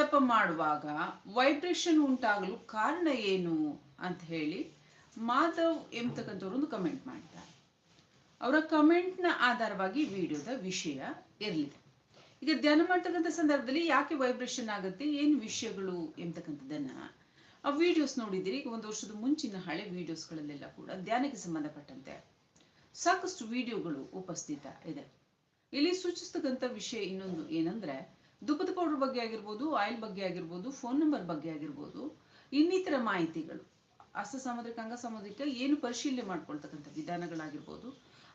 ಜಪ ಮಾಡುವಾಗ ವೈಬ್ರೇಷನ್ ಉಂಟಾಗಲು ಕಾರಣ ಏನು ಅಂತ ಹೇಳಿ ಮಾಧವ್ ಎಂಬತಕ್ಕಂಥವ್ರು ಒಂದು ಕಮೆಂಟ್ ಮಾಡಿದ್ದಾರೆ ಅವರ ಕಮೆಂಟ್ನ ಆಧಾರವಾಗಿ ವಿಡಿಯೋದ ವಿಷಯ ಇರಲಿದೆ. ಈಗ ಧ್ಯಾನ ಮಾಡ್ತಕ್ಕಂಥ ಸಂದರ್ಭದಲ್ಲಿ ಯಾಕೆ ವೈಬ್ರೇಷನ್ ಆಗುತ್ತೆ, ಏನು ವಿಷಯಗಳು ಎಂಬತಕ್ಕಂಥದ್ದನ್ನ ಆ ವಿಡಿಯೋಸ್ ನೋಡಿದ್ದೀರಿ. ಈಗ ಒಂದು ವರ್ಷದ ಮುಂಚಿನ ಹಳೆ ವಿಡಿಯೋಸ್ಗಳಲ್ಲೆಲ್ಲ ಕೂಡ ಧ್ಯಾನಕ್ಕೆ ಸಂಬಂಧಪಟ್ಟಂತೆ ಸಾಕಷ್ಟು ವಿಡಿಯೋಗಳು ಉಪಸ್ಥಿತ ಇದೆ. ಇಲ್ಲಿ ಸೂಚಿಸ್ತಕ್ಕಂಥ ವಿಷಯ ಇನ್ನೊಂದು ಏನಂದ್ರೆ ದುಪ್ಪದ ಪೌಡರ್ ಬಗ್ಗೆ ಆಗಿರ್ಬೋದು ಆಯಿಲ್ ಬಗ್ಗೆ ಆಗಿರ್ಬೋದು ಫೋನ್ ನಂಬರ್ ಬಗ್ಗೆ ಆಗಿರ್ಬೋದು, ಇನ್ನಿತರ ಮಾಹಿತಿಗಳು. ಅಸ ಸಾಮುದ್ರಿಕ ಅಂಗ ಸಮುದ್ರಕ್ಕೆ ಏನು ಪರಿಶೀಲನೆ ಮಾಡ್ಕೊಳ್ತಕ್ಕಂಥ ವಿಧಾನಗಳಾಗಿರ್ಬೋದು,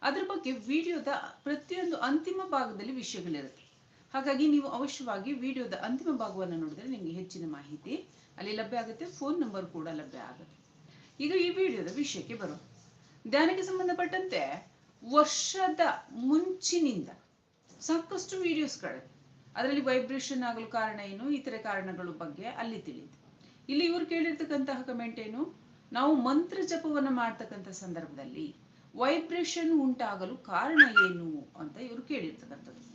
ಅದ್ರ ಬಗ್ಗೆ ವಿಡಿಯೋದ ಪ್ರತಿಯೊಂದು ಅಂತಿಮ ಭಾಗದಲ್ಲಿ ವಿಷಯಗಳಿರುತ್ತೆ. ಹಾಗಾಗಿ ನೀವು ಅವಶ್ಯವಾಗಿ ವಿಡಿಯೋದ ಅಂತಿಮ ಭಾಗವನ್ನು ನೋಡಿದ್ರೆ ನಿಮಗೆ ಹೆಚ್ಚಿನ ಮಾಹಿತಿ ಅಲ್ಲಿ ಲಭ್ಯ ಆಗುತ್ತೆ ಫೋನ್ ನಂಬರ್ ಕೂಡ ಲಭ್ಯ ಆಗುತ್ತೆ. ಈಗ ಈ ವಿಡಿಯೋದ ವಿಷಯಕ್ಕೆ ಬರೋಣ. ಧ್ಯಾನಕ್ಕೆ ಸಂಬಂಧಪಟ್ಟಂತೆ ವರ್ಷದ ಮುಂಚಿನಿಂದ ಸಾಕಷ್ಟು ವಿಡಿಯೋಸ್ಗಳಿವೆ ಅದರಲ್ಲಿ ವೈಬ್ರೇಷನ್ ಆಗಲು ಕಾರಣ ಏನು? ಇತರೆ ಕಾರಣಗಳ ಬಗ್ಗೆ ಅಲ್ಲಿ ತಿಳಿದು. ಇಲ್ಲಿ ಇವರು ಕೇಳಿರ್ತಕ್ಕಂತಹ ಕಮೆಂಟ್ ಏನು? ನಾವು ಮಂತ್ರ ಜಪವನ್ನು ಮಾಡ್ತಕ್ಕಂಥ ಸಂದರ್ಭದಲ್ಲಿ ವೈಬ್ರೇಷನ್ ಉಂಟಾಗಲು ಕಾರಣ ಏನು ಅಂತ ಇವರು ಕೇಳಿರ್ತಕ್ಕಂಥದ್ದು.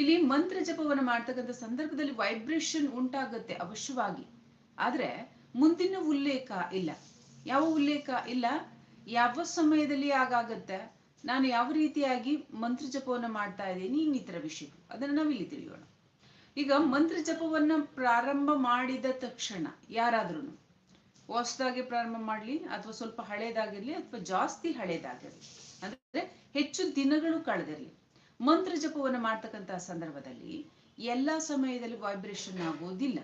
ಇಲ್ಲಿ ಮಂತ್ರ ಜಪವನ್ನು ಮಾಡ್ತಕ್ಕಂಥ ಸಂದರ್ಭದಲ್ಲಿ ವೈಬ್ರೇಷನ್ ಉಂಟಾಗತ್ತೆ ಅವಶ್ಯವಾಗಿ. ಆದ್ರೆ ಮುಂದಿನ ಉಲ್ಲೇಖ ಇಲ್ಲ. ಯಾವ ಉಲ್ಲೇಖ ಇಲ್ಲ? ಯಾವ ಸಮಯದಲ್ಲಿ ಆಗಾಗತ್ತೆ? ನಾನು ಯಾವ ರೀತಿಯಾಗಿ ಮಂತ್ರ ಜಪವನ್ನು ಮಾಡ್ತಾ ಇದ್ದೀನಿ ಇನ್ನಿತರ ವಿಷಯ ಅದನ್ನ ನಾವಿಲ್ಲಿ ತಿಳಿಯೋಣ. ಈಗ ಮಂತ್ರ ಜಪವನ್ನ ಪ್ರಾರಂಭ ಮಾಡಿದ ತಕ್ಷಣ ಯಾರಾದ್ರೂ ಹೊಸದಾಗಿ ಪ್ರಾರಂಭ ಮಾಡ್ಲಿ ಅಥವಾ ಸ್ವಲ್ಪ ಹಳೇದಾಗಿರ್ಲಿ ಅಥವಾ ಜಾಸ್ತಿ ಹಳೇದಾಗಿರಲಿ, ಅಂದ್ರೆ ಹೆಚ್ಚು ದಿನಗಳು ಕಳೆದಿರಲಿ, ಮಂತ್ರ ಜಪವನ್ನು ಮಾಡ್ತಕ್ಕಂತಹ ಸಂದರ್ಭದಲ್ಲಿ ಎಲ್ಲಾ ಸಮಯದಲ್ಲಿ ವೈಬ್ರೇಷನ್ ಆಗೋದಿಲ್ಲ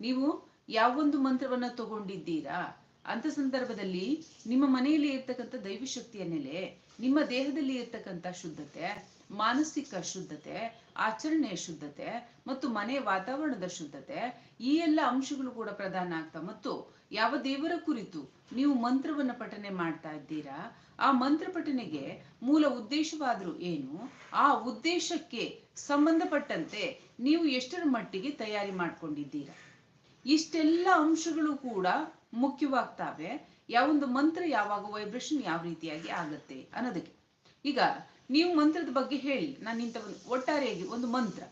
ನೀವು ಯಾವೊಂದು ಮಂತ್ರವನ್ನ ತಗೊಂಡಿದ್ದೀರಾ, ಅಂತ ಸಂದರ್ಭದಲ್ಲಿ ನಿಮ್ಮ ಮನೆಯಲ್ಲಿ ಇರ್ತಕ್ಕಂಥ ದೈವಶಕ್ತಿಯ ನೆಲೆ ನಿಮ್ಮ ದೇಹದಲ್ಲಿ ಇರ್ತಕ್ಕಂಥ ಶುದ್ಧತೆ, ಮಾನಸಿಕ ಶುದ್ಧತೆ, ಆಚರಣೆಯ ಶುದ್ಧತೆ ಮತ್ತು ಮನೆ ವಾತಾವರಣದ ಶುದ್ಧತೆ, ಈ ಎಲ್ಲ ಅಂಶಗಳು ಕೂಡ ಪ್ರಧಾನ ಆಗ್ತಾ ಮತ್ತು ಯಾವ ದೇವರ ಕುರಿತು ನೀವು ಮಂತ್ರವನ್ನ ಪಠನೆ ಮಾಡ್ತಾ ಇದ್ದೀರಾ, ಆ ಮಂತ್ರ ಪಠನೆಗೆ ಮೂಲ ಉದ್ದೇಶವಾದರೂ ಏನು, ಆ ಉದ್ದೇಶಕ್ಕೆ ಸಂಬಂಧಪಟ್ಟಂತೆ ನೀವು ಎಷ್ಟರ ಮಟ್ಟಿಗೆ ತಯಾರಿ ಮಾಡ್ಕೊಂಡಿದ್ದೀರಾ? ಇಷ್ಟೆಲ್ಲ ಅಂಶಗಳು ಕೂಡ ಮುಖ್ಯವಾಗ್ತಾವೆ. ಯಾವೊಂದು ಮಂತ್ರ, ಯಾವಾಗ ವೈಬ್ರೇಷನ್ ಯಾವ ರೀತಿಯಾಗಿ ಆಗುತ್ತೆ ಅನ್ನೋದಕ್ಕೆ. ಈಗ ನೀವು ಮಂತ್ರದ ಬಗ್ಗೆ ಹೇಳಿ. ನಾನು ಇಂಥ ಒಂದು ಒಟ್ಟಾರೆಯಾಗಿ ಒಂದು ಮಂತ್ರ.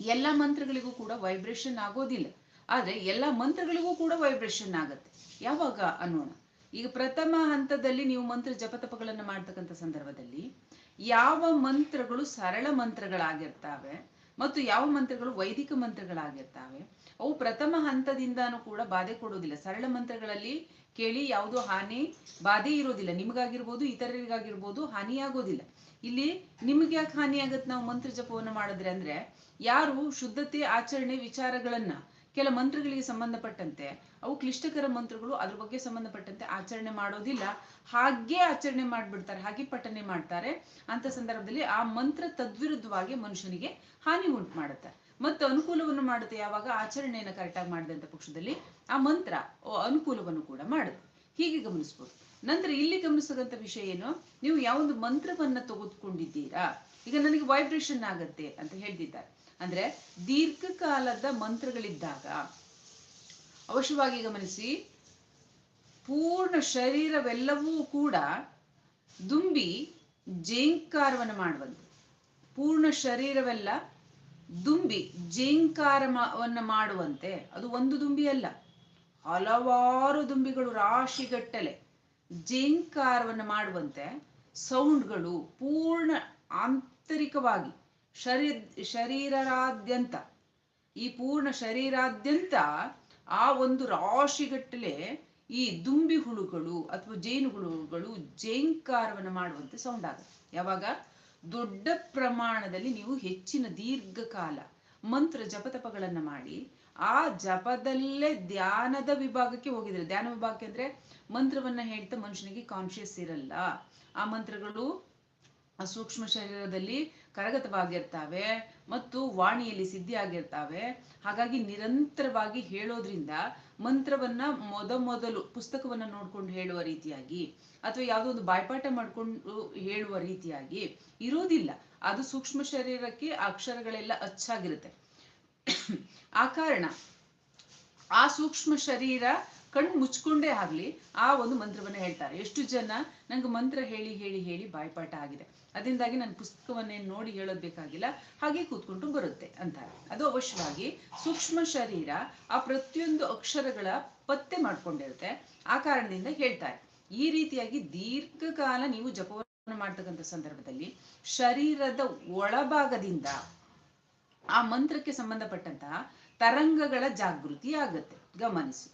ಎಲ್ಲ ಮಂತ್ರಗಳಿಗೂ ಕೂಡ ವೈಬ್ರೇಷನ್ ಆಗೋದಿಲ್ಲ. ಆದ್ರೆ ಎಲ್ಲ ಮಂತ್ರಗಳಿಗೂ ಕೂಡ ವೈಬ್ರೇಷನ್ ಆಗತ್ತೆ. ಯಾವಾಗ ಅನ್ನೋಣ. ಈಗ ಪ್ರಥಮ ಹಂತದಲ್ಲಿ ನೀವು ಮಂತ್ರ ಜಪತಪಗಳನ್ನ ಮಾಡ್ತಕ್ಕಂಥ ಸಂದರ್ಭದಲ್ಲಿ ಯಾವ ಮಂತ್ರಗಳು ಸರಳ ಮಂತ್ರಗಳಾಗಿರ್ತಾವೆ ಮತ್ತು ಯಾವ ಮಂತ್ರಗಳು ವೈದಿಕ ಮಂತ್ರಗಳಾಗಿರ್ತಾವೆ? ಅವು ಪ್ರಥಮ ಹಂತದಿಂದಾನು ಕೂಡ ಬಾಧೆ ಕೊಡೋದಿಲ್ಲ ಸರಳ ಮಂತ್ರಗಳಲ್ಲಿ ಕೇಳಿ ಯಾವುದು ಹಾನಿ ಬಾಧೆ ಇರೋದಿಲ್ಲ. ನಿಮಗಾಗಿರ್ಬೋದು, ಇತರರಿಗಾಗಿರ್ಬೋದು ಹಾನಿಯಾಗೋದಿಲ್ಲ ಇಲ್ಲಿ ನಿಮ್ಗೆ ಯಾಕೆ ಹಾನಿ ಆಗತ್ತೆ ನಾವು ಮಂತ್ರ ಜಪವನ್ನು ಮಾಡಿದ್ರೆ ಅಂದ್ರೆ, ಯಾರು ಶುದ್ಧತೆ, ಆಚರಣೆ, ವಿಚಾರಗಳನ್ನ ಕೆಲ ಮಂತ್ರಗಳಿಗೆ ಸಂಬಂಧಪಟ್ಟಂತೆ, ಅವು ಕ್ಲಿಷ್ಟಕರ ಮಂತ್ರಗಳು, ಅದ್ರ ಬಗ್ಗೆ ಸಂಬಂಧಪಟ್ಟಂತೆ ಆಚರಣೆ ಮಾಡೋದಿಲ್ಲ. ಹಾಗೆ ಆಚರಣೆ ಮಾಡ್ಬಿಡ್ತಾರೆ, ಹಾಗೆ ಪಠನೆ ಮಾಡ್ತಾರೆ. ಅಂತ ಸಂದರ್ಭದಲ್ಲಿ ಆ ಮಂತ್ರ ತದ್ವಿರುದ್ಧವಾಗಿ ಮನುಷ್ಯನಿಗೆ ಹಾನಿ ಉಂಟು ಮಾಡುತ್ತೆ. ಮತ್ತು ಅನುಕೂಲವನ್ನು ಮಾಡುತ್ತೆ. ಯಾವಾಗ? ಆಚರಣೆಯನ್ನು ಕರೆಕ್ಟಾಗಿ ಮಾಡಿದಂಥ ಪಕ್ಷದಲ್ಲಿ ಆ ಮಂತ್ರ ಅನುಕೂಲವನ್ನು ಕೂಡ ಮಾಡುತ್ತೆ. ಹೀಗೆ ಗಮನಿಸ್ಬೋದು. ನಂತರ ಇಲ್ಲಿ ಗಮನಿಸತಕ್ಕಂಥ ವಿಷಯ ಏನು? ನೀವು ಯಾವೊಂದು ಮಂತ್ರವನ್ನ ತೆಗೆದುಕೊಂಡಿದ್ದೀರಾ? ಈಗ ನನಗೆ ವೈಬ್ರೇಷನ್ ಆಗತ್ತೆ ಅಂತ ಹೇಳ್ತಿದ್ದಾರೆ ಅಂದ್ರೆ ದೀರ್ಘಕಾಲದ ಮಂತ್ರಗಳಿದ್ದಾಗ ಅವಶ್ಯವಾಗಿ ಗಮನಿಸಿ, ಪೂರ್ಣ ಶರೀರವೆಲ್ಲವೂ ಕೂಡ ದುಂಬಿ ಜೇಂಕಾರವನ್ನು ಮಾಡುವಂತೆ. ಪೂರ್ಣ ಶರೀರವೆಲ್ಲ ದುಂಬಿ, ಜೇಂಕಾರವನ್ನ ಮಾಡುವಂತೆ, ಅದು ಒಂದು ದುಂಬಿ ಅಲ್ಲ ಹಲವಾರು ದುಂಬಿಗಳು, ರಾಶಿಗಟ್ಟಲೆ ಜೇಂಕಾರವನ್ನು ಮಾಡುವಂತೆ, ಸೌಂಡ್ಗಳು ಪೂರ್ಣ ಆಂತರಿಕವಾಗಿ ಶರೀರ ಶರೀರರಾದ್ಯಂತ, ಈ ಪೂರ್ಣ ಶರೀರಾದ್ಯಂತ ಆ ಒಂದು ರಾಶಿಗಟ್ಟಲೆ ಈ ದುಂಬಿ ಹುಳುಗಳು ಅಥವಾ ಜೇನುಹುಳುಗಳು ಜೇಂಕಾರವನ್ನು ಮಾಡುವಂತೆ ಸೌಂಡ್ ಆಗುತ್ತೆ. ಯಾವಾಗ? ದೊಡ್ಡ ಪ್ರಮಾಣದಲ್ಲಿ ನೀವು ಹೆಚ್ಚಿನ ದೀರ್ಘಕಾಲ ಮಂತ್ರ ಜಪತಪಗಳನ್ನ ಮಾಡಿ, ಆ ಜಪದಲ್ಲೇ ಧ್ಯಾನದ ವಿಭಾಗಕ್ಕೆ ಹೋಗಿದ್ರೆ, ಧ್ಯಾನ ವಿಭಾಗಕ್ಕೆ ಅಂದ್ರೆ ಮಂತ್ರವನ್ನ ಹೇಳ್ತಾ ಮನುಷ್ಯನಿಗೆ ಕಾನ್ಶಿಯಸ್ ಇರಲ್ಲ. ಆ ಮಂತ್ರಗಳು ಸೂಕ್ಷ್ಮ ಶರೀರದಲ್ಲಿ ಕರಗತವಾಗಿರ್ತಾವೆ. ಮತ್ತು ವಾಣಿಯಲ್ಲಿ ಸಿದ್ಧಿ ಆಗಿರ್ತಾವೆ ಹಾಗಾಗಿ ನಿರಂತರವಾಗಿ ಹೇಳೋದ್ರಿಂದ ಮಂತ್ರವನ್ನ ಮೊದ ಮೊದಲು ಪುಸ್ತಕವನ್ನ ನೋಡ್ಕೊಂಡು ಹೇಳುವ ರೀತಿಯಾಗಿ ಅಥವಾ ಯಾವುದೋ ಒಂದು ಬಾಯ್ಪಾಠ ಮಾಡ್ಕೊಂಡು ಹೇಳುವ ರೀತಿಯಾಗಿ ಇರೋದಿಲ್ಲ. ಅದು ಸೂಕ್ಷ್ಮ ಶರೀರಕ್ಕೆ ಅಕ್ಷರಗಳೆಲ್ಲ ಅಚ್ಚಾಗಿರುತ್ತೆ. ಆ ಕಾರಣ ಆ ಸೂಕ್ಷ್ಮ ಶರೀರ ಕಣ್ಣು ಮುಚ್ಕೊಂಡೇ ಆಗ್ಲಿ ಆ ಒಂದು ಮಂತ್ರವನ್ನ ಹೇಳ್ತಾರೆ. ಎಷ್ಟು ಜನ ನಂಗೆ ಮಂತ್ರ ಹೇಳಿ ಹೇಳಿ ಹೇಳಿ ಬಾಯ್ಪಾಠ ಆಗಿದೆ. ಅದರಿಂದಾಗಿ ನಾನು ಪುಸ್ತಕವನ್ನೇ ನೋಡಿ ಹೇಳೋದ್ ಬೇಕಾಗಿಲ್ಲ. ಹಾಗೆ ಕೂತ್ಕೊಂಡು ಬರುತ್ತೆ ಅಂತಾರೆ ಅದು ಅವಶ್ಯವಾಗಿ ಸೂಕ್ಷ್ಮ ಶರೀರ ಆ ಪ್ರತಿಯೊಂದು ಅಕ್ಷರಗಳ ಪತ್ತೆ ಮಾಡ್ಕೊಂಡಿರುತ್ತೆ. ಆ ಕಾರಣದಿಂದ ಹೇಳ್ತಾರೆ. ಈ ರೀತಿಯಾಗಿ ದೀರ್ಘಕಾಲ ನೀವು ಜಪವನ್ನು ಮಾಡ್ತಕ್ಕಂಥ ಸಂದರ್ಭದಲ್ಲಿ ಶರೀರದ ಒಳಭಾಗದಿಂದ ಆ ಮಂತ್ರಕ್ಕೆ ಸಂಬಂಧಪಟ್ಟಂತಹ ತರಂಗಗಳ ಜಾಗೃತಿ ಆಗತ್ತೆ. ಗಮನಿಸಿ.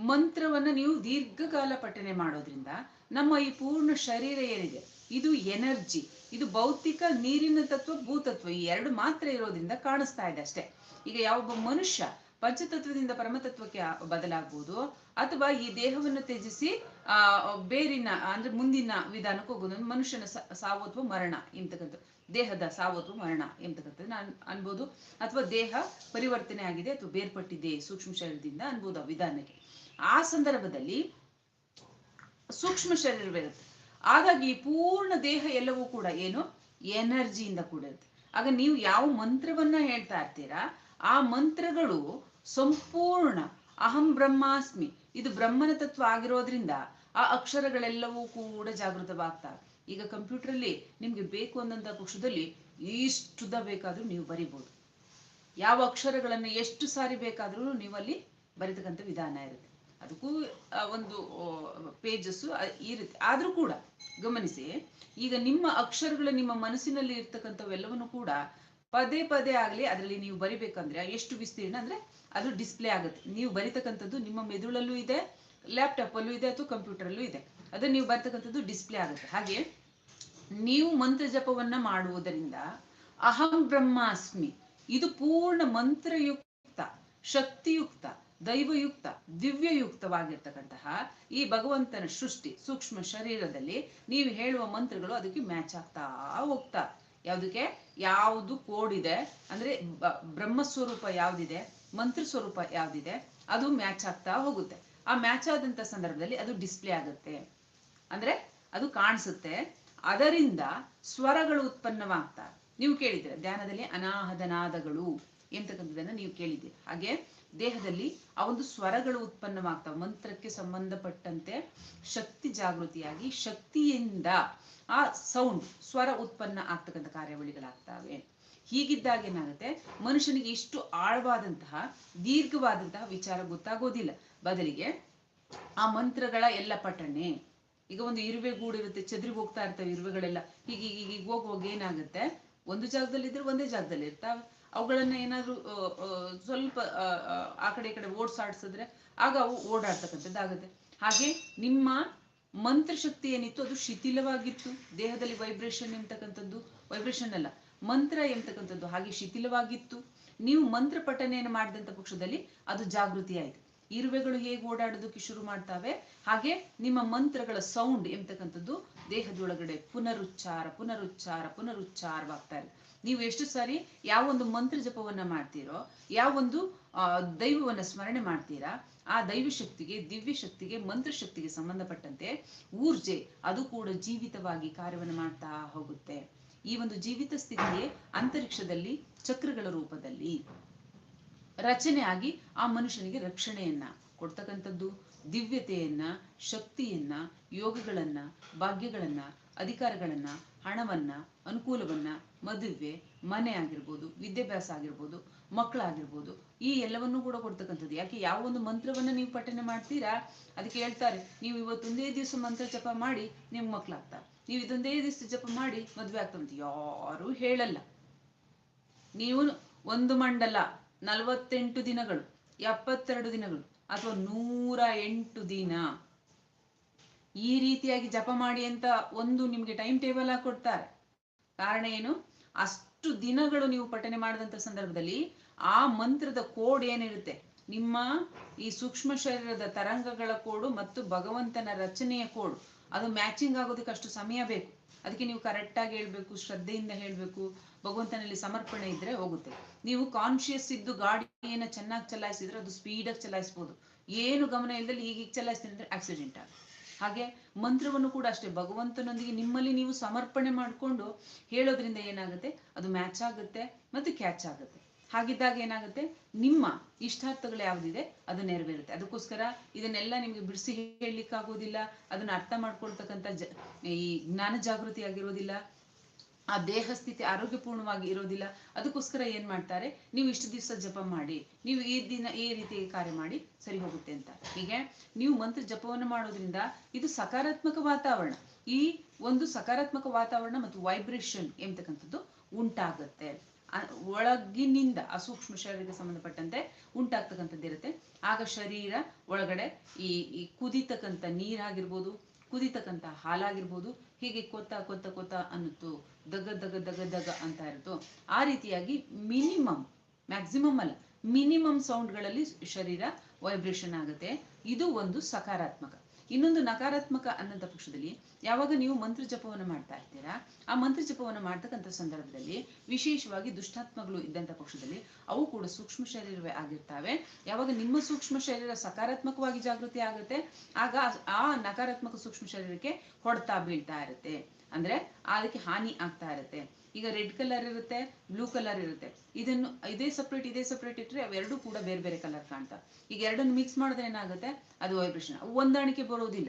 ಮಂತ್ರವನ್ನ ನೀವು ದೀರ್ಘಕಾಲ ಪಠನೆ ಮಾಡೋದ್ರಿಂದ ನಮ್ಮ ಈ ಪೂರ್ಣ ಶರೀರ ಏನಿದೆ? ಇದು ಎನರ್ಜಿ. ಇದು ಭೌತಿಕ ನೀರಿನ ತತ್ವ, ಭೂತತ್ವ ಈ ಎರಡು ಮಾತ್ರ ಇರೋದ್ರಿಂದ ಕಾಣಿಸ್ತಾ ಇದೆ ಅಷ್ಟೇ. ಈಗ ಯಾವೊಬ್ಬ ಮನುಷ್ಯ ಪಂಚತತ್ವದಿಂದ ಪರಮತತ್ವಕ್ಕೆ ಬದಲಾಗ್ಬೋದು ಅಥವಾ ಈ ದೇಹವನ್ನು ತ್ಯಜಿಸಿ, ಆ, ಬೇರಿನ, ಅಂದ್ರೆ ಮುಂದಿನ ವಿಧಾನಕ್ಕೆ ಹೋಗೋದು ಮನುಷ್ಯನ ಸಾವತ್ವ ಮರಣ ಎಂತಕ್ಕಂಥ ದೇಹದ ಸಾವು ಅಥವಾ ಮರಣ ಎಂತಕ್ಕಂಥದ್ದು ನಾನು ಅನ್ಬೋದು. ಅಥವಾ ದೇಹ ಪರಿವರ್ತನೆ ಆಗಿದೆ ಅಥವಾ ಬೇರ್ಪಟ್ಟಿದೆ ಸೂಕ್ಷ್ಮ ಶರೀರದಿಂದ ಅನ್ಬೋದು ಆ ವಿಧಾನಕ್ಕೆ. ಆ ಸಂದರ್ಭದಲ್ಲಿ ಸೂಕ್ಷ್ಮ ಶರೀರವಿರುತ್ತೆ ಹಾಗಾಗಿ ಪೂರ್ಣ ದೇಹ ಎಲ್ಲವೂ ಕೂಡ ಏನು? ಎನರ್ಜಿಯಿಂದ ಕೂಡಿರುತ್ತೆ. ಆಗ ನೀವು ಯಾವ ಮಂತ್ರವನ್ನ ಹೇಳ್ತಾ ಇರ್ತೀರಾ, ಆ ಮಂತ್ರಗಳು ಸಂಪೂರ್ಣ ಅಹಂ ಬ್ರಹ್ಮಾಸ್ಮಿ, ಇದು ಬ್ರಹ್ಮನ ತತ್ವ ಆಗಿರೋದ್ರಿಂದ ಆ ಅಕ್ಷರಗಳೆಲ್ಲವೂ ಕೂಡ ಜಾಗೃತವಾಗ್ತಾ ಈಗ ಕಂಪ್ಯೂಟರ್ ಅಲ್ಲಿ ನಿಮ್ಗೆ ಬೇಕು ಅಂದಂತ ಪಕ್ಷದಲ್ಲಿ ಇಷ್ಟುದ ಬೇಕಾದ್ರೂ ನೀವು ಬರಿಬಹುದು ಯಾವ ಅಕ್ಷರಗಳನ್ನ ಎಷ್ಟು ಸಾರಿ ಬೇಕಾದ್ರೂ ನೀವಲ್ಲಿ ಬರಿತಕ್ಕಂಥ ವಿಧಾನ ಇರುತ್ತೆ. ಅದಕ್ಕೂ ಒಂದು ಒಂದು ಈ ಇರುತ್ತೆ. ಆದರೂ ಕೂಡ, ಗಮನಿಸಿ, ಈಗ ನಿಮ್ಮ ಅಕ್ಷರಗಳು ನಿಮ್ಮ ಮನಸ್ಸಿನಲ್ಲಿ ಇರ್ತಕ್ಕಂಥವೆಲ್ಲವನ್ನು ಕೂಡ ಪದೇ ಪದೇ ಆಗಲಿ ಅದರಲ್ಲಿ ನೀವು ಬರಿಬೇಕಂದ್ರೆ ಎಷ್ಟು ವಿಸ್ತೀರ್ಣ ಅಂದ್ರೆ ಅದು ಡಿಸ್ಪ್ಲೇ ಆಗುತ್ತೆ. ನೀವು ಬರಿತಕ್ಕಂಥದ್ದು ನಿಮ್ಮ ಮೆದುಳಲ್ಲೂ ಇದೆ ಲ್ಯಾಪ್ಟಾಪ್ ಅಲ್ಲೂ ಇದೆ ಅಥವಾ ಕಂಪ್ಯೂಟರ್ ಅಲ್ಲೂ ಇದೆ. ಅದು ನೀವು ಬರ್ತಕ್ಕಂಥದ್ದು ಡಿಸ್ಪ್ಲೇ ಆಗುತ್ತೆ. ಹಾಗೆ, ನೀವು ಮಂತ್ರ ಜಪವನ್ನ ಮಾಡುವುದರಿಂದ ಅಹಂ ಬ್ರಹ್ಮಾಸ್ಮಿ, ಇದು ಪೂರ್ಣ ಮಂತ್ರಯುಕ್ತ, ಶಕ್ತಿಯುಕ್ತ ದೈವಯುಕ್ತ, ದಿವ್ಯಯುಕ್ತವಾಗಿರ್ತಕ್ಕಂತಹ ಈ ಭಗವಂತನ ಸೃಷ್ಟಿ, ಸೂಕ್ಷ್ಮ ಶರೀರದಲ್ಲಿ ನೀವು ಹೇಳುವ ಮಂತ್ರಗಳು ಅದಕ್ಕೆ ಮ್ಯಾಚ್ ಆಗ್ತಾ ಹೋಗ್ತಾ. ಯಾವುದಕ್ಕೆ? ಯಾವುದು ಕೋಡ್ ಇದೆ ಅಂದ್ರೆ ಬ್ರಹ್ಮ ಸ್ವರೂಪ ಯಾವ್ದಿದೆ, ಮಂತ್ರ ಸ್ವರೂಪ ಯಾವ್ದಿದೆ, ಅದು ಮ್ಯಾಚ್ ಆಗ್ತಾ ಹೋಗುತ್ತೆ. ಆ ಮ್ಯಾಚ್ ಆದಂತ ಸಂದರ್ಭದಲ್ಲಿ ಅದು ಡಿಸ್ಪ್ಲೇ ಆಗುತ್ತೆ. ಅಂದ್ರೆ ಅದು ಕಾಣಿಸುತ್ತೆ. ಅದರಿಂದ ಸ್ವರಗಳು ಉತ್ಪನ್ನವಾಗ್ತಾ. ನೀವು ಕೇಳಿದ್ರೆ ಧ್ಯಾನದಲ್ಲಿ ಅನಾಹದನಾದಗಳು ಎಂತಕ್ಕಂಥದ್ದನ್ನ ನೀವು ಕೇಳಿದ್ದೀರಿ ಹಾಗೆ ದೇಹದಲ್ಲಿ ಆ ಒಂದು ಸ್ವರಗಳು ಉತ್ಪನ್ನವಾಗ್ತವೆ. ಮಂತ್ರಕ್ಕೆ ಸಂಬಂಧಪಟ್ಟಂತೆ ಶಕ್ತಿ ಜಾಗೃತಿಯಾಗಿ ಶಕ್ತಿಯಿಂದ ಆ ಸೌಂಡ್ ಸ್ವರ ಉತ್ಪನ್ನ ಆಗ್ತಕ್ಕಂಥ ಕಾರ್ಯಾವಳಿಗಳಾಗ್ತವೆ. ಹೀಗಿದ್ದಾಗ ಏನಾಗುತ್ತೆ? ಮನುಷ್ಯನಿಗೆ ಇಷ್ಟು ಆಳವಾದಂತಹ, ದೀರ್ಘವಾದಂತಹ ವಿಚಾರ ಗೊತ್ತಾಗೋದಿಲ್ಲ. ಬದಲಿಗೆ ಆ ಮಂತ್ರಗಳ ಎಲ್ಲ ಪಠಣೆ, ಈಗ ಒಂದು ಇರುವೆ ಗೂಡಿರುತ್ತೆ, ಚದ್ರಿ ಹೋಗ್ತಾ ಇರ್ತವೆ ಇರುವೆಗಳೆಲ್ಲ. ಹೀಗೆ ಹೀಗೆ ಹೀಗೆ ಹೋಗುವಾಗ ಏನಾಗುತ್ತೆ? ಒಂದು ಜಾಗದಲ್ಲಿ ಇದ್ರೆ ಒಂದೇ ಜಾಗದಲ್ಲಿ ಇರ್ತಾವೆ. ಅವುಗಳನ್ನ ಏನಾದ್ರು ಸ್ವಲ್ಪ ಆ ಕಡೆ ಈ ಕಡೆ ಓಡ್ಸಾಡ್ಸಿದ್ರೆ ಆಗ ಅವು ಓಡಾಡ್ತಕ್ಕಂಥದ್ದಾಗುತ್ತೆ ಹಾಗೆ ನಿಮ್ಮ ಮಂತ್ರಶಕ್ತಿ ಏನಿತ್ತು ಅದು ಶಿಥಿಲವಾಗಿತ್ತು. ದೇಹದಲ್ಲಿ ವೈಬ್ರೇಷನ್ ಎಂತಕ್ಕಂಥದ್ದು ವೈಬ್ರೇಷನ್ ಅಲ್ಲ, ಮಂತ್ರ ಎಂತಕ್ಕಂಥದ್ದು ಹಾಗೆ ಶಿಥಿಲವಾಗಿತ್ತು. ನೀವು ಮಂತ್ರ ಪಠನೆಯನ್ನು ಮಾಡಿದಂಥ ಪಕ್ಷದಲ್ಲಿ ಅದು ಜಾಗೃತಿ ಆಯಿತು ಇರುವೆಗಳು ಹೇಗೆ ಓಡಾಡೋದಕ್ಕೆ ಶುರು ಮಾಡ್ತಾವೆ, ಹಾಗೆ ನಿಮ್ಮ ಮಂತ್ರಗಳ ಸೌಂಡ್ ಎಂತಕ್ಕಂಥದ್ದು ದೇಹದೊಳಗಡೆ ಪುನರುಚ್ಚಾರ ಪುನರುಚ್ಚಾರ, ಪುನರುಚ್ಚಾರವಾಗ್ತಾ ಇದೆ ನೀವು ಎಷ್ಟು ಸಾರಿ ಯಾವ ಒಂದು ಮಂತ್ರ ಜಪವನ್ನ ಮಾಡ್ತೀರೋ, ಯಾವ ಒಂದು ದೈವವನ್ನ ಸ್ಮರಣೆ ಮಾಡ್ತೀರಾ, ಆ ದೈವ ಶಕ್ತಿಗೆ ದಿವ್ಯ ಶಕ್ತಿಗೆ ಮಂತ್ರ ಶಕ್ತಿಗೆ ಸಂಬಂಧಪಟ್ಟಂತೆ ಊರ್ಜೆ ಅದು ಕೂಡ ಜೀವಿತವಾಗಿ ಕಾರ್ಯವನ್ನು ಮಾಡ್ತಾ ಹೋಗುತ್ತೆ. ಈ ಒಂದು ಜೀವಿತ ಸ್ಥಿತಿಯೇ ಅಂತರಿಕ್ಷದಲ್ಲಿ, ಚಕ್ರಗಳ ರೂಪದಲ್ಲಿ. ರಚನೆ ಆಗಿ ಆ ಮನುಷ್ಯನಿಗೆ ರಕ್ಷಣೆಯನ್ನ ಕೊಡ್ತಕ್ಕಂಥದ್ದು, ದಿವ್ಯತೆಯನ್ನ, ಶಕ್ತಿಯನ್ನ, ಯೋಗಗಳನ್ನ, ಭಾಗ್ಯಗಳನ್ನ, ಅಧಿಕಾರಗಳನ್ನ, ಹಣವನ್ನ, ಅನುಕೂಲವನ್ನ ಮದುವೆ, ಮನೆ ಆಗಿರ್ಬೋದು, ವಿದ್ಯಾಭ್ಯಾಸ ಆಗಿರ್ಬೋದು, ಮಕ್ಕಳಾಗಿರ್ಬೋದು, ಈ ಎಲ್ಲವನ್ನೂ ಕೂಡ ಕೊಡ್ತಕ್ಕಂಥದ್ದು. ಯಾಕೆ, ಯಾವ ಒಂದು ಮಂತ್ರವನ್ನ ನೀವು ಪಠನೆ ಮಾಡ್ತೀರಾ? ಅದಕ್ಕೆ ಹೇಳ್ತಾರೆ, ನೀವು ಇವತ್ತೊಂದೇ ದಿವಸ ಮಂತ್ರ ಜಪ ಮಾಡಿ ನಿಮ್ ಮಕ್ಕಳಾಗ್ತಾರೆ ನೀವು ಇದೊಂದೇ ದಿವಸ ಜಪ ಮಾಡಿ ಮದ್ವೆ ಆಗ್ತಂತ ಯಾರು ಹೇಳಲ್ಲ. ನೀವು ಒಂದು ಮಂಡಲ, ನಲವತ್ತೆಂಟು ದಿನಗಳು, ಎಪ್ಪತ್ತೆರಡು ದಿನಗಳು, ಅಥವಾ ನೂರ ಎಂಟು ದಿನ ಈ ರೀತಿಯಾಗಿ ಜಪ ಮಾಡಿ ಅಂತ ಒಂದು ನಿಮ್ಗೆ ಟೈಮ್ ಟೇಬಲ್ ಆಗಿ ಕೊಡ್ತಾರೆ ಕಾರಣ ಏನು? ಅಷ್ಟು ದಿನಗಳು ನೀವು ಪಠನೆ ಮಾಡಿದಂತ ಸಂದರ್ಭದಲ್ಲಿ ಆ ಮಂತ್ರದ ಕೋಡ್ ಏನಿರುತ್ತೆ? ನಿಮ್ಮ ಈ ಸೂಕ್ಷ್ಮ ಶರೀರದ ತರಂಗಗಳ ಕೋಡು ಮತ್ತು ಭಗವಂತನ ರಚನೆಯ ಕೋಡ್. ಅದು ಮ್ಯಾಚಿಂಗ್ ಆಗೋದಕ್ಕೆ ಅಷ್ಟು ಸಮಯ ಬೇಕು. ಅದಕ್ಕೆ ನೀವು ಕರೆಕ್ಟಾಗಿ ಹೇಳಬೇಕು, ಶ್ರದ್ಧೆಯಿಂದ ಹೇಳ್ಬೇಕು, ಭಗವಂತನಲ್ಲಿ ಸಮರ್ಪಣೆ ಇದ್ರೆ ಹೋಗುತ್ತೆ. ನೀವು ಕಾನ್ಶಿಯಸ್ ಇದ್ದು ಗಾಡಿಯನ್ನ ಚೆನ್ನಾಗಿ ಚಲಾಯಿಸಿದ್ರೆ ಅದು ಸ್ಪೀಡಾಗಿ ಚಲಾಯಿಸ್ಬೋದು. ಏನು ಗಮನ ಇಲ್ಲದಲ್ಲಿ ಹೀಗೆ ಚಲಾಯಿಸ್ತೀನಿ ಅಂದ್ರೆ ಆಕ್ಸಿಡೆಂಟ್ ಆಗುತ್ತೆ. ಹಾಗೆ ಮಂತ್ರವನ್ನು ಕೂಡ ಅಷ್ಟೇ, ಭಗವಂತನೊಂದಿಗೆ ನಿಮ್ಮಲ್ಲಿ ನೀವು ಸಮರ್ಪಣೆ ಮಾಡಿಕೊಂಡು ಹೇಳೋದ್ರಿಂದ ಏನಾಗುತ್ತೆ? ಅದು ಮ್ಯಾಚ್ ಆಗುತ್ತೆ ಮತ್ತು ಕ್ಯಾಚ್ ಆಗುತ್ತೆ. ಹಾಗಿದ್ದಾಗ ಏನಾಗುತ್ತೆ? ನಿಮ್ಮ ಇಷ್ಟಾರ್ಥಗಳು ಯಾವ್ದಿದೆ? ಅದು ನೆರವೇರುತ್ತೆ. ಅದಕ್ಕೋಸ್ಕರ ಇದನ್ನೆಲ್ಲ ನಿಮಗೆ ಬಿಡಿಸಿ ಹೇಳಲಿಕ್ಕಾಗೋದಿಲ್ಲ. ಅದನ್ನ ಅರ್ಥ ಮಾಡ್ಕೊಳ್ತಕ್ಕಂಥ ಜ, ಈ ಜ್ಞಾನ ಜಾಗೃತಿ ಆಗಿರೋದಿಲ್ಲ. ಆ ದೇಹ ಸ್ಥಿತಿ ಆರೋಗ್ಯಪೂರ್ಣವಾಗಿ ಇರೋದಿಲ್ಲ, ಅದಕ್ಕೋಸ್ಕರ ಏನ್ ಮಾಡ್ತಾರೆ? ನೀವು ಇಷ್ಟು ದಿವಸ ಜಪ ಮಾಡಿ, ನೀವು ಈ ದಿನ ಈ ರೀತಿ ಕಾರ್ಯ ಮಾಡಿ ಸರಿ ಹೋಗುತ್ತೆ ಅಂತ. ಹೀಗೆ ನೀವು ಮಂತ್ರ ಜಪವನ್ನು ಮಾಡೋದ್ರಿಂದ ಇದು ಸಕಾರಾತ್ಮಕ ವಾತಾವರಣ. ಈ ಒಂದು ಸಕಾರಾತ್ಮಕ ವಾತಾವರಣ ಮತ್ತು ವೈಬ್ರೇಷನ್ ಎಂಬತಕ್ಕಂಥದ್ದು ಉಂಟಾಗುತ್ತೆ. ಒಳಗಿನಿಂದ ಅಸೂಕ್ಷ್ಮ ಸೂಕ್ಷ್ಮ ಶರೀರಕ್ಕೆ ಸಂಬಂಧಪಟ್ಟಂತೆ ಉಂಟಾಗ್ತಕ್ಕಂಥದ್ದು ಇರುತ್ತೆ ಆಗ ಶರೀರ ಒಳಗಡೆ ಈ ಕುದಿತಕ್ಕಂಥ ನೀರಾಗಿರ್ಬೋದು ಕುದಿತಕ್ಕಂಥ ಹಾಲಾಗಿರ್ಬೋದು, ಹೀಗೆ ಕೊತ್ತ ಕೊತ್ತ ಕೊತ್ತ ಅನ್ನುತ್ತು, ದಗ ದಗ ದಗ ದಗ ಅಂತ ಇರುತ್ತೋ, ಆ ರೀತಿಯಾಗಿ ಮಿನಿಮಮ್ ಮ್ಯಾಕ್ಸಿಮಮ್ ಅಲ್ಲ, ಮಿನಿಮಮ್ ಸೌಂಡ್ಗಳಲ್ಲಿ ಶರೀರ ವೈಬ್ರೇಷನ್ ಆಗುತ್ತೆ. ಇದು ಒಂದು ಸಕಾರಾತ್ಮಕ. ಇನ್ನೊಂದು ನಕಾರಾತ್ಮಕ ಅನ್ನಂತ ಪಕ್ಷದಲ್ಲಿ ಯಾವಾಗ ನೀವು ಮಂತ್ರ ಜಪವನ್ನು ಮಾಡ್ತಾ ಇರ್ತೀರಾ, ಆ ಮಂತ್ರ ಜಪವನ್ನು ಮಾಡ್ತಕ್ಕಂಥ ಸಂದರ್ಭದಲ್ಲಿ ವಿಶೇಷವಾಗಿ ದುಷ್ಟಾತ್ಮಗಳು ಇದ್ದಂಥ ಪಕ್ಷದಲ್ಲಿ ಅವು ಕೂಡ ಸೂಕ್ಷ್ಮ ಶರೀರವೇ ಆಗಿರ್ತಾವೆ. ಯಾವಾಗ ನಿಮ್ಮ ಸೂಕ್ಷ್ಮ ಶರೀರ ಸಕಾರಾತ್ಮಕವಾಗಿ ಜಾಗೃತಿ ಆಗುತ್ತೆ, ಆಗ ಆ ನಕಾರಾತ್ಮಕ ಸೂಕ್ಷ್ಮ ಶರೀರಕ್ಕೆ ಹೊಡ್ತಾ ಬೀಳ್ತಾ ಇರುತ್ತೆ. ಅಂದ್ರೆ ಅದಕ್ಕೆ ಹಾನಿ ಆಗ್ತಾ ಇರುತ್ತೆ. ಈಗ ರೆಡ್ ಕಲರ್ ಇರುತ್ತೆ, ಬ್ಲೂ ಕಲರ್ ಇರುತ್ತೆ. ಇದನ್ನು, ಇದೇ ಸಪ್ರೇಟ್ ಇದೇ ಸಪ್ರೇಟ್ ಇಟ್ಟರೆ ಅವೆರಡು ಕೂಡ ಬೇರೆ ಬೇರೆ ಕಲರ್ ಕಾಣ್ತಾ. ಈಗ ಎರಡನ್ನು ಮಿಕ್ಸ್ ಮಾಡಿದ್ರೆ ಏನಾಗುತ್ತೆ? ಅದು ವೈಬ್ರೇಷನ್ ಹೊಂದಾಣಿಕೆ ಬರೋದಿಲ್ಲ.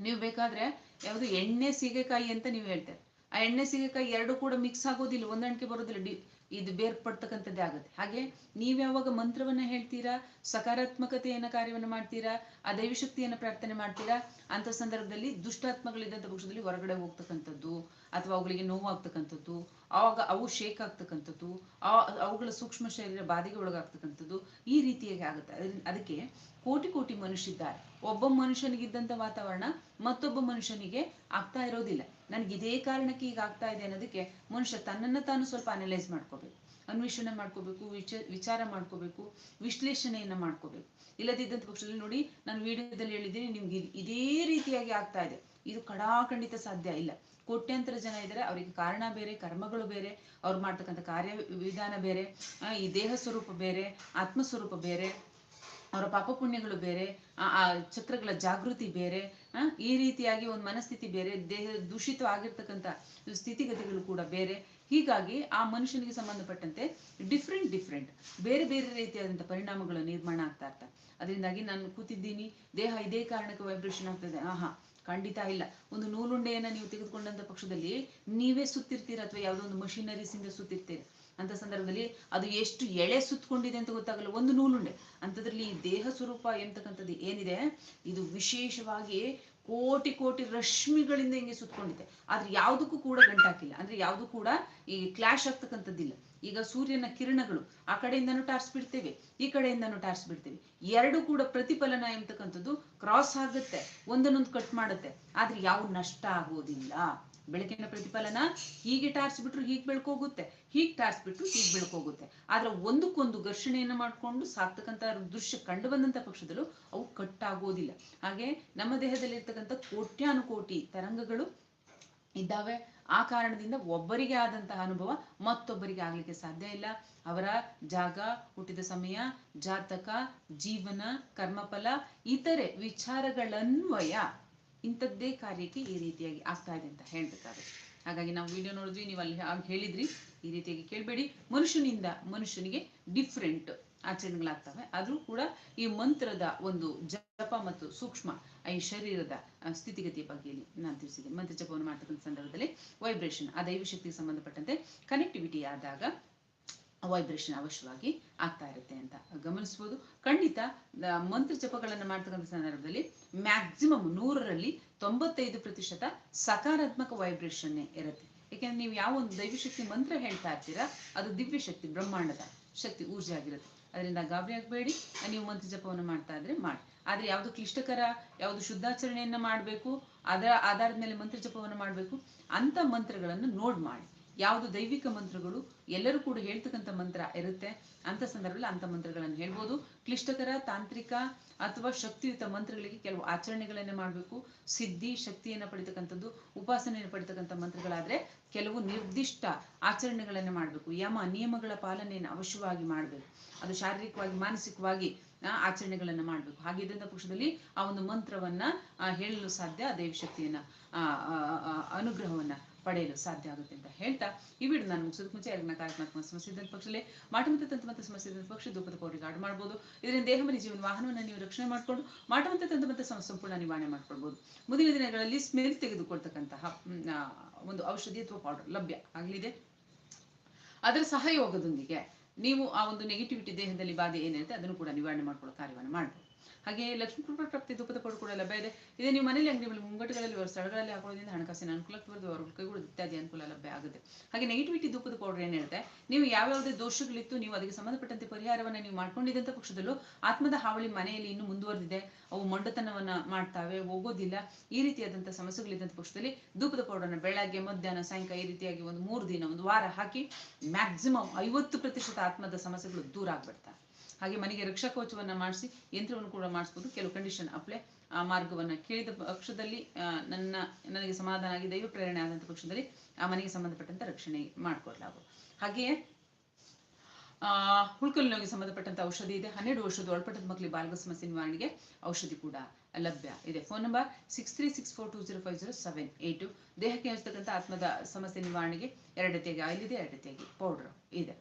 ನೀವು ಬೇಕಾದ್ರೆ ಯಾವುದು ಎಣ್ಣೆ ಸೀಗೆಕಾಯಿ ಅಂತ ನೀವು ಹೇಳ್ತಾರೆ. ಆ ಎಣ್ಣೆ ಸೀಗೆಕಾಯಿ ಎರಡು ಕೂಡ ಮಿಕ್ಸ್ ಆಗೋದಿಲ್ಲ ಹೊಂದಾಣಿಕೆ ಬರೋದಿಲ್ಲ. ಡಿ ಇದು ಬೇರ್ಪಡ್ತಕ್ಕಂಥದ್ದೇ ಆಗುತ್ತೆ. ಹಾಗೆ ನೀವು ಯಾವಾಗ ಮಂತ್ರವನ್ನ ಹೇಳ್ತೀರಾ, ಸಕಾರಾತ್ಮಕತೆಯನ್ನ ಕಾರ್ಯವನ್ನು ಮಾಡ್ತೀರಾ, ಆ ದೈವಶಕ್ತಿಯನ್ನ ಪ್ರಾರ್ಥನೆ ಮಾಡ್ತೀರಾ, ಅಂತ ಸಂದರ್ಭದಲ್ಲಿ ದುಷ್ಟಾತ್ಮಗಳಿದ್ದಂಥ ಪಕ್ಷದಲ್ಲಿ ಹೊರಗಡೆ ಹೋಗ್ತಕ್ಕಂಥದ್ದು, ಅಥವಾ ಅವುಗಳಿಗೆ ನೋವಾಗ್ತಕ್ಕಂಥದ್ದು, ಆವಾಗ ಅವು ಶೇಕ್ ಆಗ್ತಕ್ಕಂಥದ್ದು, ಆ ಅವುಗಳ ಸೂಕ್ಷ್ಮ ಶರೀರ ಬಾಧೆಗೆ ಒಳಗಾಗ್ತಕ್ಕಂಥದ್ದು, ಈ ರೀತಿಯಾಗಿ ಆಗುತ್ತೆ. ಅದಕ್ಕೆ ಕೋಟಿ ಕೋಟಿ ಮನುಷ್ಯ ಇದ್ದಾರೆ ಒಬ್ಬ ಮನುಷ್ಯನಿಗಿದ್ದಂಥ ವಾತಾವರಣ ಮತ್ತೊಬ್ಬ ಮನುಷ್ಯನಿಗೆ ಆಗ್ತಾ ಇರೋದಿಲ್ಲ. ನನಗೆ ಇದೇ ಕಾರಣಕ್ಕೆ ಈಗ ಆಗ್ತಾ ಇದೆ ಅನ್ನೋದಕ್ಕೆ ಮನುಷ್ಯ ತನ್ನನ್ನು ತಾನು ಸ್ವಲ್ಪ ಅನಲೈಸ್ ಮಾಡ್ಕೋಬೇಕು. ಅನ್ವೇಷಣೆ ಮಾಡ್ಕೋಬೇಕು, ವಿಚ, ವಿಚಾರ ಮಾಡ್ಕೋಬೇಕು, ವಿಶ್ಲೇಷಣೆಯನ್ನ ಮಾಡ್ಕೋಬೇಕು. ಇಲ್ಲದಿದ್ದಂಥ ಪಕ್ಷದಲ್ಲಿ ನೋಡಿ, ನಾನು ವಿಡಿಯೋದಲ್ಲಿ ಹೇಳಿದ್ದೀನಿ, ನಿಮ್ಗೆ ಇದ್- ರೀತಿಯಾಗಿ ಆಗ್ತಾ ಇದೆ. ಇದು ಕಡಾಖಂಡಿತ ಸಾಧ್ಯ ಇಲ್ಲ. ಕೋಟ್ಯಂತರ ಜನ ಇದ್ದಾರೆ, ಅವರಿಗೆ ಕಾರಣ ಬೇರೆ, ಕರ್ಮಗಳು ಬೇರೆ, ಅವ್ರು ಮಾಡ್ತಕ್ಕಂಥ ಕಾರ್ಯ ವಿಧಾನ ಬೇರೆ ಈ ದೇಹ ಸ್ವರೂಪ ಬೇರೆ, ಆತ್ಮ ಸ್ವರೂಪ ಬೇರೆ ಅವರ ಪಾಪ ಪುಣ್ಯಗಳು ಬೇರೆ, ಆ ಚಕ್ರಗಳ ಜಾಗೃತಿ ಬೇರೆ ಈ ರೀತಿಯಾಗಿ ಒಂದು ಮನಸ್ಥಿತಿ ಬೇರೆ, ದೇಹ ದೂಷಿತ ಆಗಿರ್ತಕ್ಕಂಥ ಸ್ಥಿತಿಗತಿಗಳು ಕೂಡ ಬೇರೆ. ಹೀಗಾಗಿ ಆ ಮನುಷ್ಯನಿಗೆ ಸಂಬಂಧಪಟ್ಟಂತೆ ಡಿಫ್ರೆಂಟ್ ಡಿಫ್ರೆಂಟ್ ಬೇರೆ ಬೇರೆ ರೀತಿಯಾದಂಥ ಪರಿಣಾಮಗಳು ನಿರ್ಮಾಣ ಆಗ್ತಾ ಇರ್ತವೆ ಅದರಿಂದಾಗಿ ನಾನು ಕೂತಿದ್ದೀನಿ, ದೇಹ ಇದೇ ಕಾರಣಕ್ಕೆ ವೈಬ್ರೇಷನ್ ಆಗ್ತದೆ ಆಹಾ ಖಂಡಿತ ಇಲ್ಲ. ಒಂದು ನೂಲುಂಡೆಯನ್ನ ನೀವು ತೆಗೆದುಕೊಂಡಂತ ಪಕ್ಷದಲ್ಲಿ ನೀವೇ ಸುತ್ತಿರ್ತೀರ ಅಥವಾ ಯಾವುದೋ ಒಂದು ಮಷಿನರೀಸ್ ಇಂದ ಸುತ್ತಿರ್ತೀರ? ಅಂತ ಸಂದರ್ಭದಲ್ಲಿ ಅದು ಎಷ್ಟು ಎಳೆ ಸುತ್ತಕೊಂಡಿದೆ ಅಂತ ಗೊತ್ತಾಗಲ್ಲ. ಒಂದು ನೂಲುಂಡೆ. ಅಂಥದ್ರಲ್ಲಿ ಈ ದೇಹ ಸ್ವರೂಪ ಎಂತಕ್ಕಂಥದ್ದು ಏನಿದೆ? ಇದು ವಿಶೇಷವಾಗಿ ಕೋಟಿ ಕೋಟಿ ರಶ್ಮಿಗಳಿಂದ ಹಿಂಗೆ ಸುತ್ತಕೊಂಡಿದೆ ಆದ್ರೆ ಯಾವುದಕ್ಕೂ ಕೂಡ ಗಂಟಾಕಿಲ್ಲ. ಅಂದ್ರೆ ಯಾವುದು ಕೂಡ ಈ ಕ್ಲಾಶ್ ಆಗ್ತಕ್ಕಂಥದ್ದಿಲ್ಲ. ಈಗ ಸೂರ್ಯನ ಕಿರಣಗಳು ಆ ಕಡೆಯಿಂದನೂ ಟಾರ್ಸ್ ಬಿಡ್ತೇವೆ ಈ ಕಡೆಯಿಂದನೂ ಟಾರ್ಸ್ ಬಿಡ್ತೇವೆ ಎರಡು ಕೂಡ ಪ್ರತಿಫಲನ ಎಂಬತಕ್ಕಂಥದ್ದು ಕ್ರಾಸ್ ಆಗುತ್ತೆ, ಒಂದನ್ನೊಂದು ಕಟ್ ಮಾಡುತ್ತೆ. ಆದ್ರೆ ಯಾವ ನಷ್ಟ ಆಗೋದಿಲ್ಲ. ಬೆಳಕಿನ ಪ್ರತಿಫಲನ ಹೀಗೆ ಟಾರ್ಸ್ ಬಿಟ್ರು ಹೀಗೆ ಬೆಳ್ಕೋಗುತ್ತೆ, ಹೀಗೆ ಟಾರ್ಸ್ ಬಿಟ್ರು ಹೀಗೆ ಬೆಳ್ಕೋಗುತ್ತೆ. ಆದ್ರೆ ಒಂದಕ್ಕೊಂದು ಘರ್ಷಣೆಯನ್ನು ಮಾಡ್ಕೊಂಡು ಸಾಕ್ತಕ್ಕಂಥ ದೃಶ್ಯ ಕಂಡು ಬಂದಂತ ಪಕ್ಷದಲ್ಲೂ ಅವು ಕಟ್ ಆಗೋದಿಲ್ಲ. ಹಾಗೆ ನಮ್ಮ ದೇಹದಲ್ಲಿ ಇರ್ತಕ್ಕಂಥ ಕೋಟ್ಯಾನುಕೋಟಿ ತರಂಗಗಳು ಇದ್ದಾವೆ. ಆ ಕಾರಣದಿಂದ ಒಬ್ಬರಿಗೆ ಆದಂತಹ ಅನುಭವ ಮತ್ತೊಬ್ಬರಿಗೆ ಆಗ್ಲಿಕ್ಕೆ ಸಾಧ್ಯ ಇಲ್ಲ. ಅವರ ಜಾಗ, ಹುಟ್ಟಿದ ಸಮಯ, ಜಾತಕ, ಜೀವನ, ಕರ್ಮಫಲ, ಇತರೆ ವಿಚಾರಗಳನ್ವಯ ಇಂಥದ್ದೇ ಕಾರ್ಯಕ್ಕೆ ಈ ರೀತಿಯಾಗಿ ಆಗ್ತಾ ಇದೆ ಅಂತ ಹೇಳ್ಬೇಕಾದ್ರೆ ಹಾಗಾಗಿ ನಾವು ವಿಡಿಯೋ ನೋಡಿದ್ವಿ, ನೀವು ಅಲ್ಲಿ ಹೇಳಿದ್ರಿ. ಈ ರೀತಿಯಾಗಿ ಕೇಳಬೇಡಿ. ಮನುಷ್ಯನಿಂದ ಮನುಷ್ಯನಿಗೆ ಡಿಫ್ರೆಂಟ್ ಆಚರಣೆಗಳಾಗ್ತವೆ ಆದ್ರೂ ಕೂಡ ಈ ಮಂತ್ರದ ಒಂದು ಜಪ ಮತ್ತು ಸೂಕ್ಷ್ಮ ಈ ಶರೀರದ ಸ್ಥಿತಿಗತಿಯ ಬಗ್ಗೆ ಇಲ್ಲಿ ನಾನು ತಿಳಿಸಿದೆ. ಮಂತ್ರ ಜಪವನ್ನು ಮಾಡ್ತಕ್ಕಂಥ ಸಂದರ್ಭದಲ್ಲಿ ವೈಬ್ರೇಷನ್ ಆ ದೈವ ಶಕ್ತಿಗೆ ಸಂಬಂಧಪಟ್ಟಂತೆ ಕನೆಕ್ಟಿವಿಟಿ ಆದಾಗ ವೈಬ್ರೇಷನ್ ಅವಶ್ಯವಾಗಿ ಆಗ್ತಾ ಇರುತ್ತೆ ಅಂತ ಗಮನಿಸಬಹುದು ಖಂಡಿತ ಮಂತ್ರ ಜಪಗಳನ್ನು ಮಾಡ್ತಕ್ಕಂಥ ಸಂದರ್ಭದಲ್ಲಿ ಮ್ಯಾಕ್ಸಿಮಮ್ ನೂರರಲ್ಲಿ ತೊಂಬತ್ತೈದು ಪ್ರತಿಶತ ಸಕಾರಾತ್ಮಕ ವೈಬ್ರೇಷನ್ ಇರುತ್ತೆ. ಯಾಕೆಂದ್ರೆ ನೀವು ಯಾವ ಒಂದು ದೈವಶಕ್ತಿ ಮಂತ್ರ ಹೇಳ್ತಾ ಇರ್ತೀರಾ, ಅದು ದಿವ್ಯ ಶಕ್ತಿ ಬ್ರಹ್ಮಾಂಡದ ಶಕ್ತಿ, ಊರ್ಜೆ ಆಗಿರುತ್ತೆ. ಅದರಿಂದ ಗಾಬರಿ ಆಗಬೇಡಿ. ನೀವು ಮಂತ್ರ ಜಪವನ್ನು ಮಾಡ್ತಾ ಇದ್ರೆ ಮಾಡಿ. ಆದ್ರೆ ಯಾವುದು ಕ್ಲಿಷ್ಟಕರ ಯಾವುದು ಶುದ್ಧಾಚರಣೆಯನ್ನು ಮಾಡಬೇಕು, ಅದರ ಆಧಾರದ ಮೇಲೆ ಮಂತ್ರ ಜಪವನ್ನು ಮಾಡಬೇಕು, ಅಂತ ಮಂತ್ರಗಳನ್ನು ನೋಡ್ ಮಾಡಿ. ಯಾವುದು ದೈವಿಕ ಮಂತ್ರಗಳು ಎಲ್ಲರೂ ಕೂಡ ಹೇಳ್ತಕ್ಕಂಥ ಮಂತ್ರ ಇರುತ್ತೆ. ಅಂತ ಸಂದರ್ಭದಲ್ಲಿ ಅಂತ ಮಂತ್ರಗಳನ್ನು ಹೇಳ್ಬೋದು. ಕ್ಲಿಷ್ಟಕರ ತಾಂತ್ರಿಕ ಅಥವಾ ಶಕ್ತಿಯುತ ಮಂತ್ರಗಳಿಗೆ ಕೆಲವು ಆಚರಣೆಗಳನ್ನೇ ಮಾಡಬೇಕು. ಸಿದ್ಧಿ ಶಕ್ತಿಯನ್ನ ಪಡಿತಕ್ಕಂಥದ್ದು ಉಪಾಸನೆಯನ್ನು ಪಡಿತಕ್ಕಂಥ ಮಂತ್ರಗಳಾದ್ರೆ ಕೆಲವು ನಿರ್ದಿಷ್ಟ ಆಚರಣೆಗಳನ್ನ ಮಾಡಬೇಕು. ಯಮ ನಿಯಮಗಳ ಪಾಲನೆಯನ್ನು ಅವಶ್ಯವಾಗಿ ಮಾಡಬೇಕು. ಅದು ಶಾರೀರಿಕವಾಗಿ ಮಾನಸಿಕವಾಗಿ ಆಚರಣೆಗಳನ್ನು ಮಾಡಬೇಕು. ಇದರಿಂದ ಪಕ್ಷದಲ್ಲಿ ಆ ಒಂದು ಮಂತ್ರವನ್ನ ಹೇಳಲು ಸಾಧ್ಯ ಆ, ಆ, ಅನುಗ್ರಹವನ್ನ. ಪಡೆಯಲು ಸಾಧ್ಯ ಆಗುತ್ತೆ ಅಂತ ಹೇಳ್ತಾ ಈ ವಿಡಿಯೋ ನಾನು ಮುಗಿಸೋದಕ್ಕೆ ಮುಂಚೆ ಎಲ್ಲ ನಕಾರಾತ್ಮಕ ಸಮಸ್ಯೆ ಇದ್ದಂಥ ಪಕ್ಷದಲ್ಲಿ ಮಾಟ ಮತ್ತು ತಂತ್ರಮಂತ್ರ ಸಮಸ್ಯೆ ಇದ್ದಂಥ ಪಕ್ಷ ಧೂಪದ ಪೌಡರ್ ಗಾರ್ಡ್ ಮಾಡ್ಬೋದು. ಇದರಿಂದ ದೇಹ ಮನೆ ಜೀವನ ವಾಹನವನ್ನು ನೀವು ರಕ್ಷಣೆ ಮಾಡಿಕೊಂಡು ಮಾಟ ಮತ್ತು ತಂತ್ರಮಂತ್ರ ಸಮಸ್ಯೆ ಸಂಪೂರ್ಣ ನಿವಾರಣೆ ಮಾಡ್ಕೊಳ್ಬೋದು. ಮುಂದಿನ ದಿನಗಳಲ್ಲಿ ಸ್ಮೆಲ್ ತೆಗೆದುಕೊಳ್ತಕ್ಕಂತಹ ಒಂದು ಔಷಧಿ ಅಥವಾ ಪೌಡರ್ ಲಭ್ಯ ಆಗಲಿದೆ. ಅದರ ಸಹಯೋಗದೊಂದಿಗೆ ನೀವು ಆ ಒಂದು ನೆಗೆಟಿವಿಟಿ ದೇಹದಲ್ಲಿ ಬಾಧೆ ಏನಿರುತ್ತೆ ಅದನ್ನು ಕೂಡ ನಿವಾರಣೆ ಮಾಡ್ಕೊಳ್ಳೋ ಕಾರ್ಯವನ್ನು ಮಾಡ್ಬೋದು. ಹಾಗೆ ಲಕ್ಷ್ಮೀ ಕೃಪಾ ಪ್ರಾಪ್ತಿ ಧೂಪದ ಪೌಡರ್ ಕೂಡ ಲಭ್ಯ ಇದೆ. ಇದೇ ನೀವು ಮನೆಯಲ್ಲಿ ಅಂಗಡಿಗಳಲ್ಲಿ ಮುಂಗಟ್ಟುಗಳಲ್ಲಿ ಅವರ ಸ್ಥಳಗಳಲ್ಲಿ ಹಾಕೋದ್ರಿಂದ ಹಣಕಾಸಿನ ಅನುಕೂಲಕ್ಕೆ ಬರೋದು ಅವರ ಕೈಗಳು ಇತ್ಯಾದಿ ಅನುಕೂಲ ಲಭ್ಯ ಆಗುತ್ತೆ. ಹಾಗೆ ನೆಗೆಟಿವಿಟಿ ಧೂಪದ ಪೌಡರ್ ಏನಿರುತ್ತೆ ನೀವು ಯಾವ್ಯಾವುದೇ ದೋಷಗಳಿತ್ತು ನೀವು ಅದಕ್ಕೆ ಸಂಬಂಧಪಟ್ಟಂತೆ ಪರಿಹಾರವನ್ನ ನೀವು ಮಾಡ್ಕೊಂಡಿದ್ದಂಥ ಪಕ್ಷದಲ್ಲೂ ಆತ್ಮದ ಹಾವಳಿ ಮನೆಯಲ್ಲಿ ಇನ್ನೂ ಮುಂದುವರೆದಿದೆ. ಅವು ಮೊಂಡತನವನ್ನ ಮಾಡ್ತಾವೆ, ಹೋಗೋದಿಲ್ಲ. ಈ ರೀತಿಯಾದಂಥ ಸಮಸ್ಯೆಗಳಿದ್ದಂಥ ಪಕ್ಷದಲ್ಲಿ ಧೂಪದ ಪೌಡರ್ನ ಬೆಳಗ್ಗೆ, ಮಧ್ಯಾಹ್ನ, ಸಾಯಂಕಾಲ ಈ ರೀತಿಯಾಗಿ ಒಂದು ಮೂರು ದಿನ, ಒಂದು ವಾರ ಹಾಕಿ ಮ್ಯಾಕ್ಸಿಮಮ್ ಐವತ್ತು ಪ್ರತಿಶತ ಆತ್ಮದ ಸಮಸ್ಯೆಗಳು ದೂರ ಆಗ್ಬಿಡ್ತಾರೆ ಹಾಗೆ ಮನೆಗೆ ರಕ್ಷಾ ಕವಚವನ್ನು ಮಾಡಿಸಿ ಯಂತ್ರವನ್ನು ಕೂಡ ಮಾಡಿಸ್ಬೋದು. ಕೆಲವು ಕಂಡೀಷನ್ ಅಪ್ಲೈ ಆ ಮಾರ್ಗವನ್ನ ಕೇಳಿದ ಪಕ್ಷದಲ್ಲಿ ನನ್ನ, ನನಗೆ ಸಮಾಧಾನ ಆಗಿ ದೈವ ಪ್ರೇರಣೆ ಆದಂಥ ಪಕ್ಷದಲ್ಲಿ ಆ ಮನೆಗೆ ಸಂಬಂಧಪಟ್ಟಂತ ರಕ್ಷಣೆ ಮಾಡಿಕೊಡ್ಲಾಗುವುದು. ಹಾಗೆಯೇ, ಆ ಹುಳ್ಕಲ್ ನೋವಿಗೆ ಸಂಬಂಧಪಟ್ಟಂತ ಔಷಧಿ ಇದೆ. ಹನ್ನೆರಡು ವರ್ಷದ ಒಳಪಟ್ಟದ ಮಕ್ಕಳಿಗೆ ಬಾಲ್ಗ ಸಮಸ್ಯೆ ನಿವಾರಣೆಗೆ ಔಷಧಿ ಕೂಡ ಲಭ್ಯ ಇದೆ. Phone number six three six four two zero five zero seven eight ದೇಹಕ್ಕೆ ಹಚ್ಚತಕ್ಕಂಥ ಆತ್ಮದ ಸಮಸ್ಯೆ ನಿವಾರಣೆಗೆ ಎರಡು ತೆಗೆ ಆಯಿಲ್ ಇದೆ ಎರಡತೆಗೆ ಪೌಡರ್ ಇದೆ.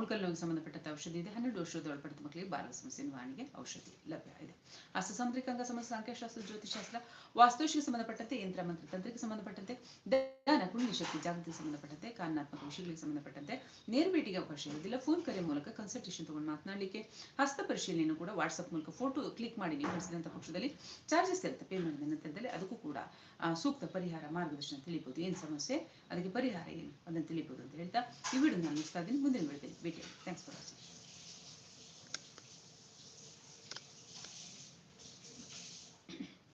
ಉಳ್ಕಲ್ ನೋವಿಗೆ ಸಂಬಂಧಪಟ್ಟಂತ ಔಷಧಿ ಇದೆ. ಹನ್ನೆರಡು ವರ್ಷದ ಒಳಪಟ್ಟದ ಮಕ್ಕಳಿಗೆ ಬಾಲ ಸಮಸ್ಯೆ ನಿವಾರಣೆಗೆ ಔಷಧಿ ಲಭ್ಯ ಇದೆ. ಹಸ್ತ ಸಾಮುದ್ರಿಕ ಅಂಗ ಸಮಸ್ಯೆ ಸಂಖ್ಯಾಶಾಸ್ತ್ರ ಜ್ಯೋತಿಷಾಸ್ತ್ರ ವಾಸ್ತುಶಿಗೆ ಸಂಬಂಧಪಟ್ಟಂತೆ, ಯಂತ್ರ ಮಂತ್ರ ತಂತ್ರಕ್ಕೆ ಸಂಬಂಧಪಟ್ಟಂತೆ ಜ್ಞಾನ ಕುಂಡಲಿ ಶಕ್ತಿ ಜಾಗೃತಿಗೆ ಸಂಬಂಧಪಟ್ಟಂತೆ ಕಾನೂನಾತ್ಮಕ ವಿಷಯಗಳಿಗೆ ಸಂಬಂಧಪಟ್ಟಂತೆ ನೇರ ಭೇಟಿಗೆ ಅವಕಾಶ ಇರೋದಿಲ್ಲ. ಫೋನ್ ಕರೆ ಮೂಲಕ ಕನ್ಸಲ್ಟೇಷನ್ ತಗೊಂಡು ಮಾತನಾಡಲಿಕ್ಕೆ ಹಸ್ತ ಪರಿಶೀಲನೆಯನ್ನು ಕೂಡ ವಾಟ್ಸ್ಆಪ್ ಮೂಲಕ ಫೋಟೋ ಕ್ಲಿಕ್ ಮಾಡಿ ನೀವು ಪಕ್ಷದಲ್ಲಿ ಚಾರ್ಜಸ್ ಇರುತ್ತೆ. ಪೇ ಮಾಡಿದ ನಂತರದಲ್ಲಿ ಅದಕ್ಕೂ ಕೂಡ ಆ, ಸೂಕ್ತ ಪರಿಹಾರ ಮಾರ್ಗದರ್ಶನ ತಿಳಿಬಹುದು ಏನು ಸಮಸ್ಯೆ? ಅದಕ್ಕೆ ಪರಿಹಾರ ಏನು? ಅದನ್ನು ತಿಳಿಬಹುದು ಅಂತ ಹೇಳ್ತಾ ಈ ವಿಡಿಯೋ ನಾನು ಮುಗಿಸ್ತಾ ಇದ್ದೀನಿ. ಮುಂದಿನ ವಿಡಿಯೋದಲ್ಲಿ ಭೇಟಿ ಥ್ಯಾಂಕ್ಸ್ ಫಾರ್ ವಾಚಿಂಗ್